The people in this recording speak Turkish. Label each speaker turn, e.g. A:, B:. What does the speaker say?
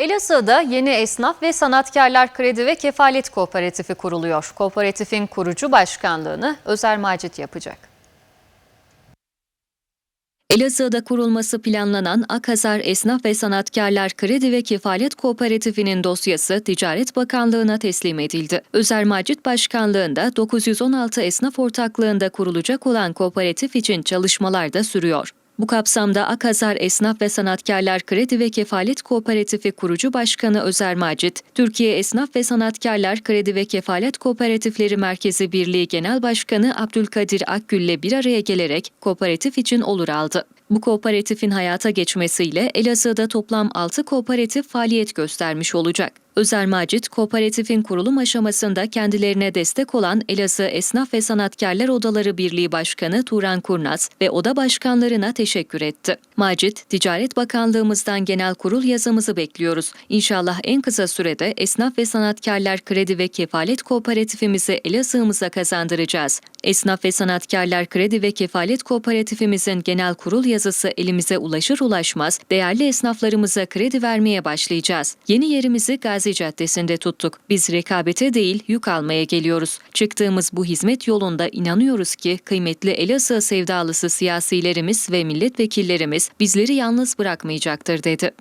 A: Elazığ'da yeni esnaf ve sanatkarlar kredi ve kefalet kooperatifi kuruluyor. Kooperatifin kurucu başkanlığını Özer Macit yapacak. Elazığ'da kurulması planlanan Akazar Esnaf ve Sanatkarlar Kredi ve Kefalet Kooperatifinin dosyası Ticaret Bakanlığı'na teslim edildi. Özer Macit Başkanlığında 916 esnaf ortaklığında kurulacak olan kooperatif için çalışmalar da sürüyor. Bu kapsamda Akazar Esnaf ve Sanatkarlar Kredi ve Kefalet Kooperatifi kurucu başkanı Özer Macit, Türkiye Esnaf ve Sanatkarlar Kredi ve Kefalet Kooperatifleri Merkezi Birliği Genel Başkanı Abdülkadir Akgül ile bir araya gelerek kooperatif için olur aldı. Bu kooperatifin hayata geçmesiyle Elazığ'da toplam 6 kooperatif faaliyet göstermiş olacak. Özer Macit, kooperatifin kurulum aşamasında kendilerine destek olan Elazığ Esnaf ve Sanatkarlar Odaları Birliği Başkanı Turan Kurnaz ve oda başkanlarına teşekkür etti. Macit, Ticaret Bakanlığımızdan genel kurul yazımızı bekliyoruz. İnşallah en kısa sürede Esnaf ve Sanatkarlar Kredi ve Kefalet Kooperatifimizi Elazığ'ımıza kazandıracağız. Esnaf ve Sanatkarlar Kredi ve Kefalet Kooperatifimizin genel kurul yazısı elimize ulaşır ulaşmaz değerli esnaflarımıza kredi vermeye başlayacağız. Yeni yerimizi Gazi Caddesi'nde tuttuk. Biz rekabete değil yük almaya geliyoruz. Çıktığımız bu hizmet yolunda inanıyoruz ki kıymetli Elazığ sevdalısı siyasilerimiz ve milletvekillerimiz bizleri yalnız bırakmayacaktır dedi.